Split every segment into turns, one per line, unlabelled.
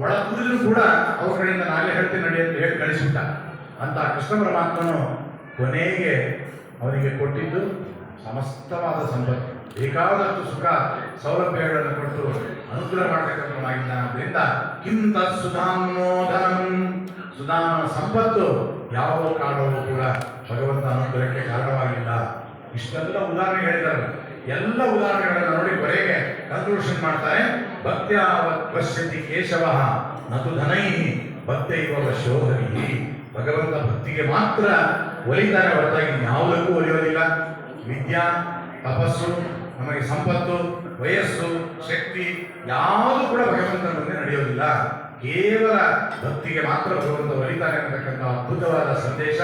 ಒಳ ಕೂಡಿದ್ರು ಕೂಡ ಅವ್ರ ಕಡೆಯಿಂದ ನಾಳೆ ಹೇಳ್ತೀನಿ ನಡಿ ಅಂತ ಹೇಳಿ ಕಳಿಸಿಬಿಟ್ಟ. ಅಂತ ಕೃಷ್ಣ ಪರಮಾತ್ಮನು ಕೊನೆಗೆ ಅವನಿಗೆ ಕೊಟ್ಟಿದ್ದು ಸಮಸ್ತವಾದ ಸಂಪತ್ತು ಬೇಕಾದಷ್ಟು ಸುಖ, ಸೌಲಭ್ಯಗಳನ್ನು ಕೊಟ್ಟು ಅನುಗ್ರಹ ಮಾಡತಕ್ಕಂಥವನಾಗಿದ್ದಾನದ್ರಿಂದ ಕಿಂತ ಸುಧಾಮೋಧನಂ ಸುಧಾಮನ ಸಂಪತ್ತು ಯಾವ ಕಾರಣವೂ ಕೂಡ ಭಗವಂತ ಅನುಗ್ರಹಕ್ಕೆ ಕಾರಣವಾಗಿಲ್ಲ. ಇಷ್ಟೆಲ್ಲ ಉದಾಹರಣೆ ಹೇಳಿದ್ದಾರೆ. ಎಲ್ಲ ಉದಾಹರಣೆಗಳನ್ನು ನೋಡಿ ಕೊನೆಗೆ ಕನ್ಕ್ಲೂಷನ್ ಮಾಡ್ತಾರೆ. ಭಕ್ತ್ಯಾವತ್ ಪಶ್ಯತಿ ಕೇಶವ, ನತು ಧನೈ ಭಕ್ತೈವ ಶೋಧನಿ ಭಗವಂತ ಭಕ್ತಿಗೆ ಮಾತ್ರ ಒಲಿತಾರೆ ಹೊರತಾಗಿ ಯಾವುದಕ್ಕೂ ಒಲಿಯೋದಿಲ್ಲ. ವಿದ್ಯಾ, ತಪಸ್ಸು, ನಮಗೆ ಸಂಪತ್ತು, ವಯಸ್ಸು, ಶಕ್ತಿ, ಯಾವುದು ಕೂಡ ಭಗವಂತನ ಮುಂದೆ ನಡೆಯೋದಿಲ್ಲ. ಕೇವಲ ಭಕ್ತಿಗೆ ಮಾತ್ರ ಭಗವಂತ ಒಲಿತಾನೆ ಅಂತಕ್ಕಂಥ ಅದ್ಭುತವಾದ ಸಂದೇಶ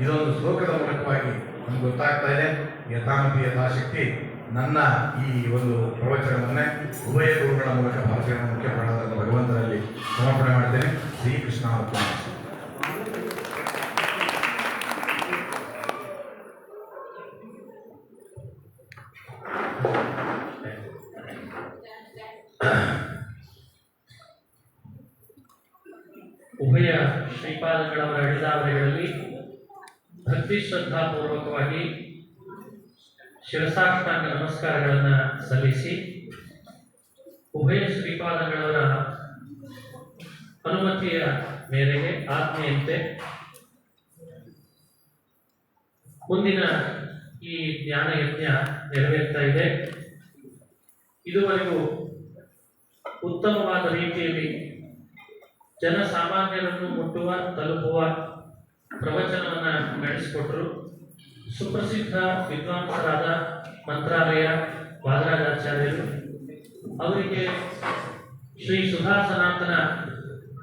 ಇದೊಂದು ಶ್ಲೋಕದ ಮೂಲಕವಾಗಿ ನಮ್ಗೆ ಗೊತ್ತಾಗ್ತಾ ಇದೆ. ಯಥಾಮತಿ ಯಥಾಶಕ್ತಿ. ನನ್ನ ಈ ಒಂದು ಪ್ರವಚನವನ್ನೇ ಉಭಯ ಗುರುಗಳ ಮೂಲಕ ಭಾಷೆಯ ಮುಖ್ಯ ಮಾಡುವಂತಹ ಭಗವಂತನಲ್ಲಿ ಸಮರ್ಪಣೆ ಮಾಡ್ತೇನೆ. ಶ್ರೀಕೃಷ್ಣ ಅರ್ಪಣೆ
ಉಭಯ ಶ್ರೀಪಾದಗಳವರ ಅವರಿಗಳಲ್ಲಿ ಭಕ್ತಿ ಶ್ರದ್ಧಾಪೂರ್ವಕವಾಗಿ ಶಿರಸಾಷ್ಟಾಂಗ ನಮಸ್ಕಾರಗಳನ್ನು ಸಲ್ಲಿಸಿ ಉಭಯ ಶ್ರೀಪಾದಗಳವರ ಅನುಮತಿಯ ಮೇರೆಗೆ ಆತ್ಮೀಯಂತೆ ಮುಂದಿನ ಈ ಜ್ಞಾನ ಯಜ್ಞ ನೆರವೇರ್ತಾ ಇದೆ. ಇದುವರೆಗೂ ಉತ್ತಮವಾದ ರೀತಿಯಲ್ಲಿ ಜನಸಾಮಾನ್ಯರನ್ನು ಮುಟ್ಟುವ, ತಲುಪುವ ಪ್ರವಚನವನ್ನು ನಡೆಸಿಕೊಟ್ರು. ಸುಪ್ರಸಿದ್ಧ ವಿದ್ವಾಂಸರಾದ ಮಂತ್ರಾಲಯ ವಾದರಾಜಾಚಾರ್ಯರು, ಅವರಿಗೆ ಶ್ರೀ ಸುಧಾ ಸನಾತನ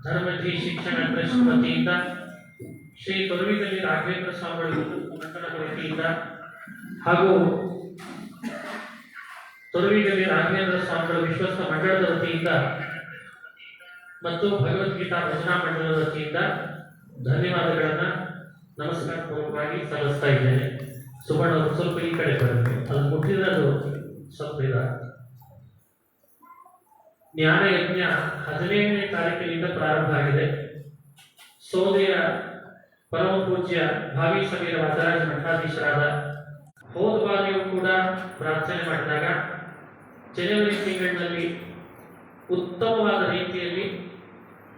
ಧರ್ಮಜಿ ಶಿಕ್ಷಣ ಟ್ರಸ್ಟ್ ವತಿಯಿಂದ ಶ್ರೀ ಪರ್ವಿದಲ್ಲಿ ರಾಘವೇಂದ್ರ ಸ್ವಾಮಿಗಳು ಮಂಡಳದ ವತಿಯಿಂದ ಹಾಗೂ ತೊರವಿದಲ್ಲಿ ರಾಘವೇಂದ್ರ ಸ್ವಾಮಿಗಳ ವಿಶ್ವಸ್ತ ಮಂಡಳದ ವತಿಯಿಂದ ಮತ್ತು ಭಗವದ್ಗೀತಾ ಭಜನಾ ಮಂಡಳದ ವತಿಯಿಂದ ಧನ್ಯವಾದಗಳನ್ನ ನಮಸ್ಕಾರ, ಪೂರ್ವಕವಾಗಿ ಸಲ್ಲಿಸ್ತಾ ಇದ್ದೇನೆ. ಸುವರ್ಣ ಅವರು ಸ್ವಲ್ಪ ಈ ಕಡೆ ಬರುತ್ತೆ ಅದು ಮುಟ್ಟಿರೋದು ಸ್ವಲ್ಪ ಇದ. ಜ್ಞಾನ ಯಜ್ಞ ಹದಿನೇಳನೇ ತಾರೀಕಿನಿಂದ ಪ್ರಾರಂಭ ಆಗಿದೆ. ಸೋದೆಯ ಪರಮ ಪೂಜ್ಯ ಭಾವಿ ಸಮೀರ ವಾದರಾಜ ಮಠಾಧೀಶರಾದ ಹೋದ ಬಾರಿಯೂ ಕೂಡ ಪ್ರಾರ್ಥನೆ ಮಾಡಿದಾಗ ಜನವರಿ ತಿಂಗಳಿನಲ್ಲಿ ಉತ್ತಮವಾದ ರೀತಿಯಲ್ಲಿ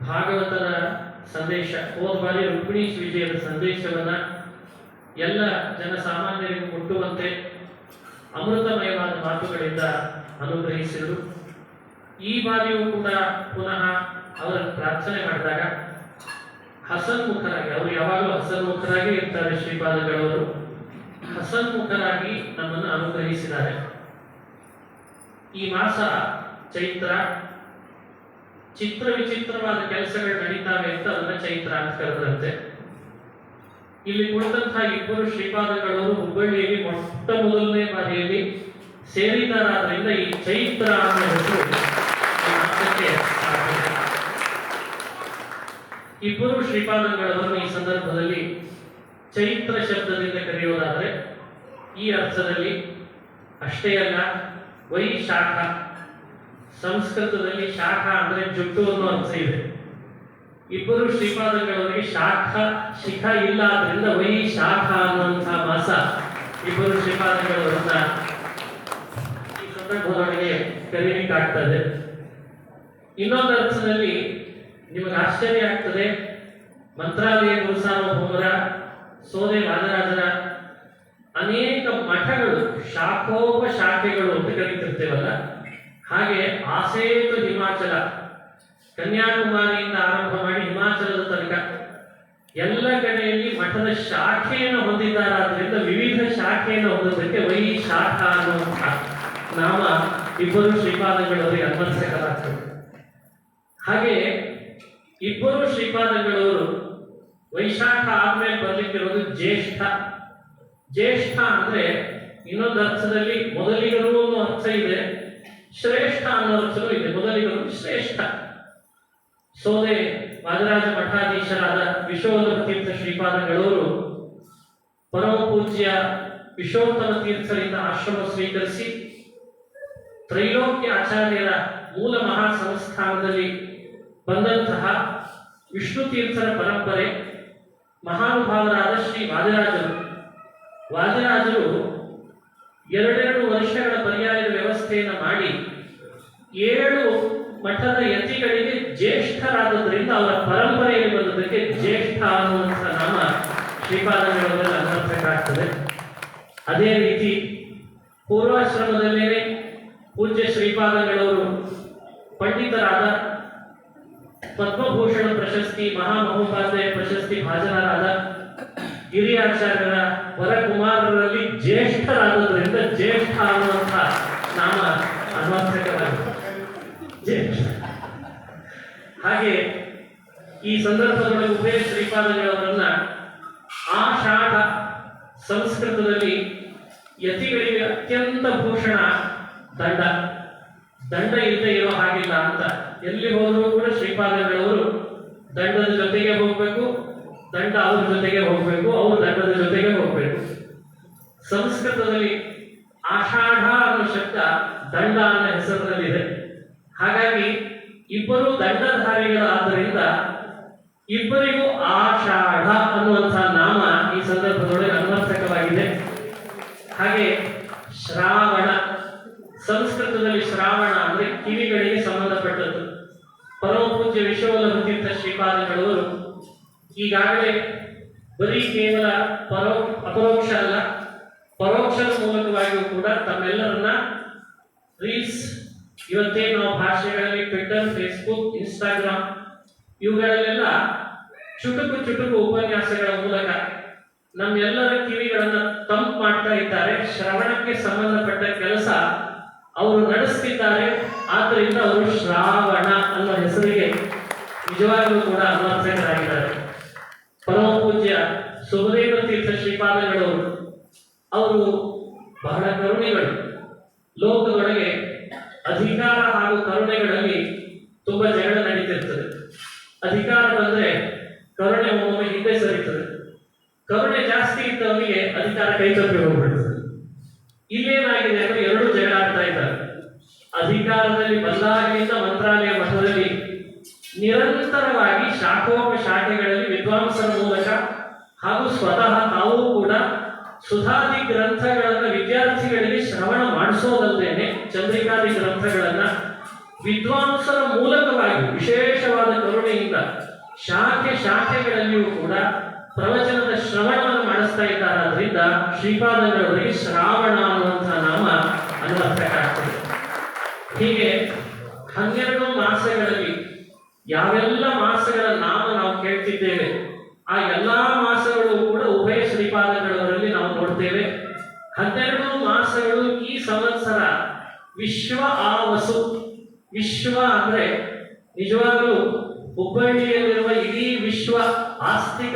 ಭಾಗವತರ ಸಂದೇಶ, ಹೋದ ಬಾರಿ ರುಕ್ಮಿಣಿ ವಿಜಯದ ಸಂದೇಶವನ್ನ ಎಲ್ಲ ಜನಸಾಮಾನ್ಯರಿಗೆ ಮುಟ್ಟುವಂತೆ ಅಮೃತಮಯವಾದ ಮಾತುಗಳಿಂದ ಅನುಗ್ರಹಿಸಿದರು. ಈ ಬಾರಿಯೂ ಕೂಡ ಪುನಃ ಅವರನ್ನು ಪ್ರಾರ್ಥನೆ ಮಾಡಿದಾಗ ಹಸನ್ಮುಖರಾಗಿ ಅವರು ಯಾವಾಗಲೂ ಹಸನ್ಮುಖರಾಗಿ ಇರ್ತಾರೆ ಶ್ರೀಪಾದಗಳವರು. ಹಸನ್ಮುಖರಾಗಿ ನಮ್ಮನ್ನು ಅನುಗ್ರಹಿಸಿದ್ದಾರೆ. ಈ ಮಾಸ ಚೈತ್ರ ಚಿತ್ರ ವಿಚಿತ್ರವಾದ ಕೆಲಸಗಳು ನಡೀತಾವೆ ಅಂತ ಅದನ್ನ ಚೈತ್ರ ಅಂತ ಕರೆದ್ರಂತೆ ಇಲ್ಲಿ ಕುಳಿತಂತಹ ಇಬ್ಬರು ಶ್ರೀಪಾದಗಳವರು ಹುಬ್ಬಳ್ಳಿಯಲ್ಲಿ ಮೊಟ್ಟ ಮೊದಲನೇ ಬಾರಿಯಲ್ಲಿ ಸೇರಿದಾರಾದ್ರಿಂದ ಈ ಚೈತ್ರ ಅನ್ನೋ ಹೆಸರು ಇಬ್ಬರು ಶ್ರೀಪಾದಗಳವರನ್ನು ಈ ಸಂದರ್ಭದಲ್ಲಿ ಚೈತ್ರ ಶಬ್ದದಿಂದ ಕರೆಯೋದಾದ್ರೆ ಈ ಅರ್ಥದಲ್ಲಿ ಅಷ್ಟೇ ಅಲ್ಲ ವೈಶಾಖ ಸಂಸ್ಕೃತದಲ್ಲಿ ಶಾಖ ಅಂದ್ರೆ ಜುಟ್ಟು ಅನ್ನೋ ಅರ್ಥ ಇದೆ. ಇಬ್ಬರು ಶ್ರೀಪಾದಗಳವರಿಗೆ ಶಾಖ, ಶಿಖ ಇಲ್ಲ ಆದ್ರಿಂದ ವೈ ಶಾಖ ಅನ್ನುವಂತಹ ಮಾಸ ಇಬ್ಬರು ಶ್ರೀಪಾದಗಳವರನ್ನ ಈ ಸಂದರ್ಭದೊಳಗೆ ಕರೀಲಿಕ್ಕಾಗ್ತದೆ. ಇನ್ನೊಂದು ಅರ್ಥದಲ್ಲಿ ನಿಮಗೆ ಆಶ್ಚರ್ಯ ಆಗ್ತದೆ. ಮಂತ್ರಾಲಯ ಗುರುಸಾರ್ವಭೌಮರ, ಸೋದೆ ವಾದರಾಜರ ಅನೇಕ ಮಠಗಳು ಶಾಖೋಪ ಶಾಖೆಗಳು ಅಂತ ಕರೀತಿರ್ತೇವಲ್ಲ. ಹಾಗೆ ಆಸೇತು ಹಿಮಾಚಲ, ಕನ್ಯಾಕುಮಾರಿಯಿಂದ ಆರಂಭ ಮಾಡಿ ಹಿಮಾಚಲದ ತನಕ ಎಲ್ಲ ಕಡೆಯಲ್ಲಿ ಮಠದ ಶಾಖೆಯನ್ನು ಹೊಂದಿದ್ದಾರಾದ್ರಿಂದ ವಿವಿಧ ಶಾಖೆಯನ್ನು ಹೊಂದೋದಕ್ಕೆ ವೈ ಶಾಖ ಅನ್ನುವಂತಹ ನಾಮ ಇಬ್ಬರು ಶ್ರೀಪಾದಗಳವರಿಗೆ ಅನ್ವರ್ಸಕರಾಗ್ತದೆ ಹಾಗೆ ಇಬ್ಬರು ಶ್ರೀಪಾದಗಳವರು ವೈಶಾಖ ಆದ್ಮೇಲೆ ಬರ್ಲಿಕ್ಕಿರೋದು ಜ್ಯೇಷ್ಠ. ಜ್ಯೇಷ್ಠ ಅಂದ್ರೆ ಇನ್ನೊಂದು ಅರ್ಥದಲ್ಲಿ ಮೊದಲಿಗರು ಅನ್ನೋ ಅರ್ಥ ಇದೆ. ಶ್ರೇಷ್ಠ ಅನ್ನೋ ಅರ್ಥನೂ ಇದೆ. ಮೊದಲಿಗರು ಶ್ರೇಷ್ಠ. ಸೋದೆ ವಾದರಾಜ ಮಠಾಧೀಶರಾದ ವಿಶ್ವೋತ್ತಮ ತೀರ್ಥ ಶ್ರೀಪಾದಗಳವರು ಪರಮಪೂಜ್ಯ ವಿಶ್ವೋತ್ತಮ ತೀರ್ಥರಿಂದ ಆಶ್ರಮ ಸ್ವೀಕರಿಸಿ ತ್ರೈಲೋಕ್ಯ ಆಚಾರ್ಯರ ಮೂಲ ಮಹಾ ಸಂಸ್ಥಾನದಲ್ಲಿ ಬಂದಂತಹ ವಿಷ್ಣು ತೀರ್ಥರ ಪರಂಪರೆ ಮಹಾನುಭಾವರಾದ ಶ್ರೀ ವಾದಿರಾಜರು. ವಾದಿರಾಜರು ಎರಡೆರಡು ವರ್ಷಗಳ ಪರ್ಯಾಯದ ವ್ಯವಸ್ಥೆಯನ್ನು ಮಾಡಿ ಏಳು ಮಠದ ಯತಿಗಳಿಗೆ ಜ್ಯೇಷ್ಠರಾದದ್ರಿಂದ ಅವರ ಪರಂಪರೆಯಲ್ಲಿ ಬಂದದಕ್ಕೆ ಜ್ಯೇಷ್ಠ ಅನ್ನುವಂಥ ನಾಮ ಶ್ರೀಪಾದಂಗಳವರಲ್ಲಿ ಅನ್ವರ್ಥಕ್ಕಾಗ್ತದೆ ಅದೇ ರೀತಿ ಪೂರ್ವಾಶ್ರಮದಲ್ಲೇ ಪೂಜ್ಯ ಶ್ರೀಪಾದಗಳವರು ಪಂಡಿತರಾದ ಪದ್ಮಭೂಷಣ ಪ್ರಶಸ್ತಿ, ಮಹಾಮಹೋಪಾಧ್ಯಾಯ ಪ್ರಶಸ್ತಿ ಭಾಜನರಾದ ಹಿರಿಯಾಚಾರ್ಯರ ವರಕುಮಾರರಲ್ಲಿ ಜ್ಯೇಷ್ಠರಾದದ್ರಿಂದ ಜ್ಯೇಷ್ಠ ಅನ್ನುವಂಥ ನಾಮ ಅನ್ವರ್ಥಕವಾಗಿದೆ ಹಾಗೆ ಈ ಸಂದರ್ಭದಲ್ಲಿ ಉಭಯ ಶ್ರೀಪಾದಗಳವರನ್ನ ಆಷಾಢ ಸಂಸ್ಕೃತದಲ್ಲಿ ಯತಿಗಳಿಗೆ ಅತ್ಯಂತ ಭೂಷಣ ದಂಡ. ದಂಡ ಇಲ್ಲದೆ ಇರೋ ಹಾಗಿಲ್ಲ ಅಂತ. ಎಲ್ಲಿ ಹೋದರೂ ಕೂಡ ಶ್ರೀಪಾದಗಳವರು ದಂಡದ ಜೊತೆಗೆ ಹೋಗ್ಬೇಕು ದಂಡ ಅವ್ರ ಜೊತೆಗೆ ಹೋಗ್ಬೇಕು, ಅವ್ರ ದಂಡದ ಜೊತೆಗೆ ಹೋಗ್ಬೇಕು. ಸಂಸ್ಕೃತದಲ್ಲಿ ಆಷಾಢ ಅನ್ನೋ ಶಬ್ದ ದಂಡ ಅನ್ನೋ ಹೆಸರಿನಲ್ಲಿದೆ. ಹಾಗಾಗಿ ಇಬ್ಬರು ದಂಡಧಾರಿಗಳಾದ್ದರಿಂದ ಇಬ್ಬರಿಗೂ ಆಷಾಢ ಅನ್ನುವಂತಹ ನಾಮ ಈ ಸಂದರ್ಭದೊಳಗೆ ಅನ್ವರ್ಥಕವಾಗಿದೆ. ಹಾಗೆ ಶ್ರಾವಣ, ಸಂಸ್ಕೃತದಲ್ಲಿ ಶ್ರಾವಣ ಅಂದ್ರೆ ಕಿವಿಗಳಿಗೆ ಸಂಬಂಧಪಟ್ಟದ್ದು. ಪರಮಪೂಜ್ಯ ಪೂಜ್ಯ ಹೊಂದಿದ್ದ ಶ್ರೀಪಾದಗಳವರು ಈಗಾಗಲೇ ಬರೀ ಕೇವಲ ಪರೋ, ಅಪರೋಕ್ಷ ಅಲ್ಲ, ಪರೋಕ್ಷದ ಮೂಲಕವಾಗಿಯೂ ಕೂಡ ತಮ್ಮೆಲ್ಲರನ್ನ ರೀಲ್ಸ್, ಇವತ್ತೇ ನಾವು ಭಾಷೆಗಳಲ್ಲಿ ಟ್ವಿಟರ್ ಫೇಸ್ಬುಕ್ ಇನ್ಸ್ಟಾಗ್ರಾಮ್ ಇವುಗಳಲ್ಲೆಲ್ಲ ಚುಟುಕು ಚುಟುಕು ಉಪನ್ಯಾಸಗಳ ಮೂಲಕ ನಮ್ಮೆಲ್ಲರ ಕಿವಿಗಳನ್ನ ತಂಪ್ ಮಾಡ್ತಾ ಇದ್ದಾರೆ. ಶ್ರವಣಕ್ಕೆ ಸಂಬಂಧಪಟ್ಟ ಕೆಲಸ ಅವರು ನಡೆಸ್ತಿದ್ದಾರೆ. ಆದ್ದರಿಂದ ಅವರು ಶ್ರಾವಣ ಅನ್ನೋ ಹೆಸರಿಗೆ ನಿಜವಾಗಲೂ ಕೂಡ ಅನ್ವರ್ಥಕರಾಗಿದ್ದಾರೆ ಪರಮ ಪೂಜ್ಯ ತೀರ್ಥ ಶ್ರೀಪಾದಗಳವರು ಅವರು ಬಹಳ ಕರುಣೆಗಳು. ಲೋಕದೊಳಗೆ ಅಧಿಕಾರ ಹಾಗೂ ಕರುಣೆಗಳಲ್ಲಿ ತುಂಬಾ ಜಗಳ ನಡೀತಿರ್ತದೆ. ಅಧಿಕಾರ ಬಂದ್ರೆ ಕರುಣೆ ಒಮ್ಮೊಮ್ಮೆ ಹಿಂದೆ ಸರಿತದೆ. ಕರುಣೆ ಜಾಸ್ತಿ ಇದ್ದವರಿಗೆ ಅಧಿಕಾರ ಕೈ ತಪ್ಪಿ ಹೋಗ್ಬಿಡ್ತದೆ ಇಲ್ಲೇನಾಗಿದೆ ಅಂದ್ರೆ ಎರಡು ಜಗಳ ಆಡ್ತಾ ಇದ್ದಾರೆ ಅಧಿಕಾರದಲ್ಲಿ ಬಂದಾಗಲಿಂದ ಮಂತ್ರಾಲಯ ಮಠದಲ್ಲಿ ನಿರಂತರವಾಗಿ ಶಾಖೋಪ ಶಾಖೆಗಳಲ್ಲಿ ವಿದ್ವಾಂಸರ ಮೂಲಕ ಹಾಗೂ ಸ್ವತಃ ತಾವು ಕೂಡ ಸುಧಾದಿ ಗ್ರಂಥಗಳನ್ನ ವಿದ್ಯಾರ್ಥಿಗಳಿಗೆ ಶ್ರವಣ ಮಾಡಿಸೋದಲ್ದೇನೆ ಚಂದ್ರಿಕಾದಿ ಗ್ರಂಥಗಳನ್ನ ವಿದ್ವಾಂಸರ ಮೂಲಕವಾಗಿ ವಿಶೇಷವಾದ ಕರುಣೆಯಿಂದ ಶಾಖೆ ಶಾಖೆಗಳಲ್ಲಿಯೂ ಕೂಡ ಪ್ರವಚನದ ಶ್ರವಣವನ್ನು ಮಾಡಿಸ್ತಾ ಇದ್ದಾರಾದ್ರಿಂದ ಶ್ರೀಪಾದರವರಿಗೆ ಶ್ರಾವಣ ಅನ್ನುವಂಥ ನಾಮ ಅನ್ವರ್ಥಕ್ಕಾಗ್ತದೆ ಹೀಗೆ ಹನ್ನೆರಡು ಮಾಸಗಳಲ್ಲಿ ಯಾವೆಲ್ಲ ಮಾಸಗಳ ನಾಮ ನಾವು ಕೇಳ್ತಿದ್ದೇವೆ? ಆ ಎಲ್ಲಾ ಮಾಸಗಳು ಕೂಡ ಉಭಯ ಶ್ರೀಪಾದಗಳವರಲ್ಲಿ ನಾವು ನೋಡ್ತೇವೆ. ಹನ್ನೆರಡು ಮಾಸಗಳು ಈ ಸಂವತ್ಸರ ವಿಶ್ವ ಆವಸು. ವಿಶ್ವ ಅಂದ್ರೆ ನಿಜವಾಗಲೂ ಹುಬ್ಬಳ್ಳಿಯಲ್ಲಿರುವ ಇಡೀ ವಿಶ್ವ ಆಸ್ತಿಕ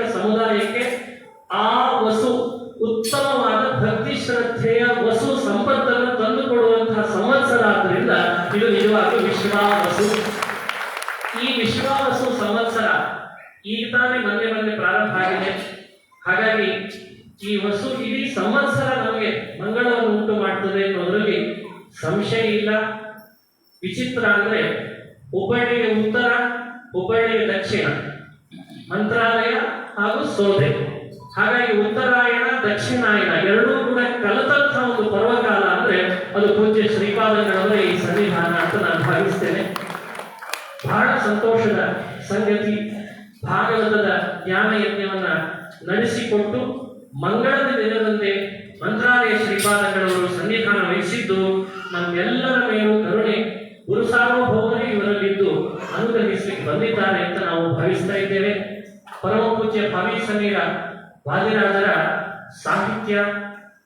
ಸಂಶಯ ಇಲ್ಲ. ವಿಚಿತ್ರ ಅಂದ್ರೆ ಹುಬ್ಬಳ್ಳಿಗೆ ಉತ್ತರ ಹುಬ್ಬಳ್ಳಿಗೆ ದಕ್ಷಿಣ. ಮಂತ್ರಾಲಯ ಹಾಗೂ ಸೋದೆ. ಹಾಗಾಗಿ ಉತ್ತರಾಯಣ, ದಕ್ಷಿಣಾಯಣ ಎರಡೂ ಕೂಡ ಕಲತಂಥ ಒಂದು ಪರ್ವಕಾಲ ಅಂದ್ರೆ ಅದು ಪೂಜ್ಯ ಶ್ರೀಪಾದಗಳವರ ಈ ಸನ್ನಿಧಾನ ಅಂತ ನಾನು ಭಾವಿಸ್ತೇನೆ. ಬಹಳ ಸಂತೋಷದ ಸಂಗತಿ. ಭಾಗವತದ ಜ್ಞಾನ ಯಜ್ಞವನ್ನ ನಡೆಸಿಕೊಟ್ಟು ಮಂಗಳದ ದಿನದಂತೆ ಮಂತ್ರಾಲಯ ಶ್ರೀಪಾದಗಳವರು ಸನ್ನಿಧಾನ ವಹಿಸಿದ್ದು. ನಮ್ಮೆಲ್ಲರ ಮೇಲೂ ಕರುಣೆ ಗುರು ಇವರಲ್ಲಿದ್ದು ಅನುಗ್ರಹಿಸಲಿಕ್ಕೆ ಬಂದಿದ್ದಾರೆ ಅಂತ ನಾವು ಭಾವಿಸ್ತಾ ಇದ್ದೇವೆ. ಪರಮ ಪೂಜ್ಯ ಭಾವಿ ಸಮೀರ ವಾದಿರಾಜರ ಸಾಹಿತ್ಯ,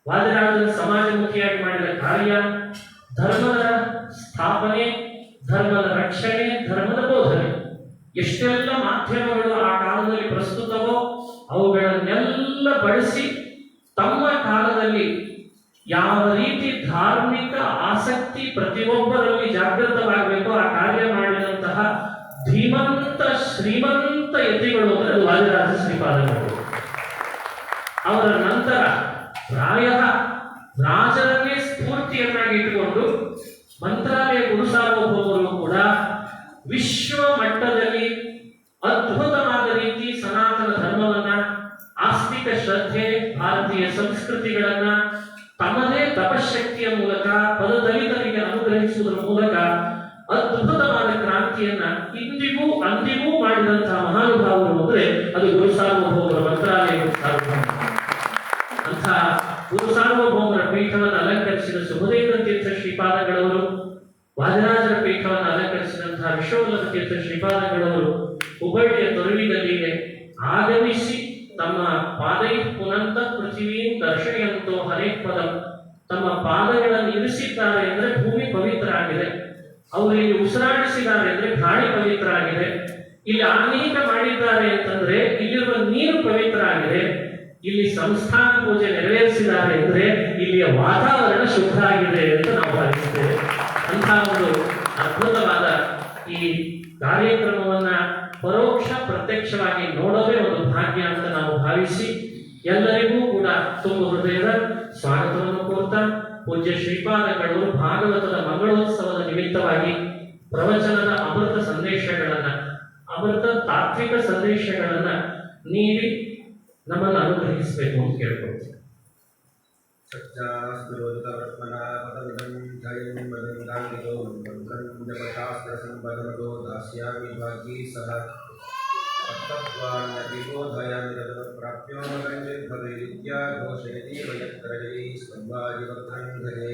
ವಾದಿರಾಜರ ಸಮಾಜಮುಖಿಯಾಗಿ ಮಾಡಿದ ಕಾರ್ಯ, ಧರ್ಮದ ಸ್ಥಾಪನೆ, ಧರ್ಮದ ರಕ್ಷಣೆ, ಧರ್ಮದ ಬೋಧನೆ. ಎಷ್ಟೆಲ್ಲ ಮಾಧ್ಯಮಗಳು ಆ ಕಾಲದಲ್ಲಿ ಪ್ರಸ್ತುತವೋ ಅವುಗಳನ್ನೆಲ್ಲ ಬಳಸಿ ತಮ್ಮ ಕಾಲದಲ್ಲಿ ಯಾವ ರೀತಿ ಧಾರ್ಮಿಕ ಆಸಕ್ತಿ ಪ್ರತಿಯೊಬ್ಬರಲ್ಲಿ ಜಾಗೃತವಾಗಬೇಕು, ಆ ಕಾರ್ಯ ಮಾಡಿದಂತಹ ಧೀಮಂತ ಶ್ರೀಮಂತ ಯತಿಗಳು ಅಂದರೆ ಅದು ವಾದಿರಾಜ ಶ್ರೀಪಾದಗಳು. ಅವರ ನಂತರ ಪ್ರಾಯ ರಾಜರನ್ನೇ ಸ್ಫೂರ್ತಿಯನ್ನಾಗಿ ಇಟ್ಟುಕೊಂಡು ಮಂತ್ರಾಲಯ ಗುರು ಕೂಡ ವಿಶ್ವ ಮಟ್ಟದಲ್ಲಿ ಅದ್ಭುತವಾದ ರೀತಿ ಸನಾತನ ಧರ್ಮವನ್ನ, ಆಸ್ತಿಕ ಶ್ರದ್ಧೆ, ಭಾರತೀಯ ಸಂಸ್ಕೃತಿಗಳನ್ನ ಅನುಗ್ರಹಿಸುವುದರ ಮೂಲಕ ಅದ್ಭುತವಾದ ಕ್ರಾಂತಿಯನ್ನ ಇಂದಿಗೂ ಅಂದಿಗೂ ಮಾಡಿದಂತಹ ಮಹಾನುಭಾವರು ಅಂದ್ರೆ ಅದು ಗುರು ಸಾರ್ವಭೌಮರ ಮಂತ್ರಾಲಯ ಅಂತಹ ಗುರು ಸಾರ್ವಭೌಮರ ಪೀಠವನ್ನು ಅಲಂಕರಿಸಿದ ಸುಭದೇವ ತೀರ್ಥ ಶ್ರೀಪಾದಗಳವರು, ವಾದರಾಜರ ಪೀಠವನ್ನು ಅಲಂಕರಿಸಿದಂತಹ ವಿಶ್ವವಲ್ಲಭ ತೀರ್ಥ ಶ್ರೀಪಾದಗಳವರು ಗಾಳಿ ಪವಿತ್ರ ಆಗಿದೆ ಇಲ್ಲಿ ಅನೇಕ ಮಾಡಿದ್ದಾರೆ ಅಂತಂದ್ರೆ, ಇಲ್ಲಿರುವ ನೀರು ಪವಿತ್ರ ಆಗಿದೆ ಇಲ್ಲಿ ಸಂಸ್ಥಾನ ಪೂಜೆ ನೆರವೇರಿಸಿದ್ದಾರೆ ಅಂದ್ರೆ, ಇಲ್ಲಿಯ ವಾತಾವರಣ ಶುದ್ಧ ಆಗಿದೆ ಅಂತ ನಾವು ಭಾವಿಸ್ತೇವೆ ಅಂತಹ ಒಂದು ಅದ್ಭುತವಾದ ಈ ಕಾರ್ಯಕ್ರಮವನ್ನ ಪರೋಕ್ಷ ಪ್ರತ್ಯಕ್ಷವಾಗಿ ನೋಡೋದೇ ಒಂದು ಭಾಗ್ಯ ಅಂತ ನಾವು ಭಾವಿಸಿ, ಎಲ್ಲರಿಗೂ ಕೂಡ ತುಂಬ ಹೃದಯದ ಸ್ವಾಗತವನ್ನು ಕೋರ್ತಾ, ಪೂಜ್ಯ ಶ್ರೀಪಾದಗಳು ಭಾಗವತದ ಮಂಗಳೋತ್ಸವದ ನಿಮಿತ್ತವಾಗಿ ಪ್ರವಚನದ ಅಮೃತ ಸಂದೇಶಗಳನ್ನು, ಅಮೃತ ತಾತ್ವಿಕ ಸಂದೇಶಗಳನ್ನು ನೀಡಿ ನಮ್ಮನ್ನು ಅನುಗ್ರಹಿಸಬೇಕು ಅಂತ ಕೇಳ್ಕೊಳ್ತೀವಿ
ಪ್ರಾಪ್ಯೋಮಗಂಜೆ ಭವೇತ್ಯಾ ಘೋಷಯತಿ ವಯತ್ರಜೈ ಸ್ತಂಭಾಜಿವಕ್ರಂಧರೇ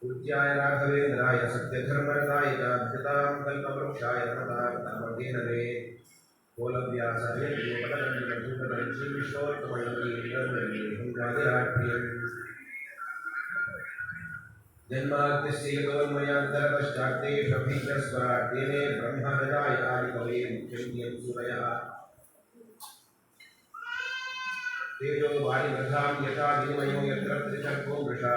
पूज्याय राघवेन्द्राय सत्यधर्मरताय च अभ्यतां कल्पवृक्षाय नमतां तामदेनवे जन्माद्यस्यैकवन्मयान्तरपश्चात्तेष्वभिज्ञस्वराट्येने ब्रह्मविदाय आदिकवे मुख्यन्त्यं सूरयः तेजो वाणिवृथां यथा विनिमयो यत्र त्रिचर्को वृषा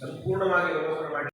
சம்பூர்ணமாக விமர்சனமாக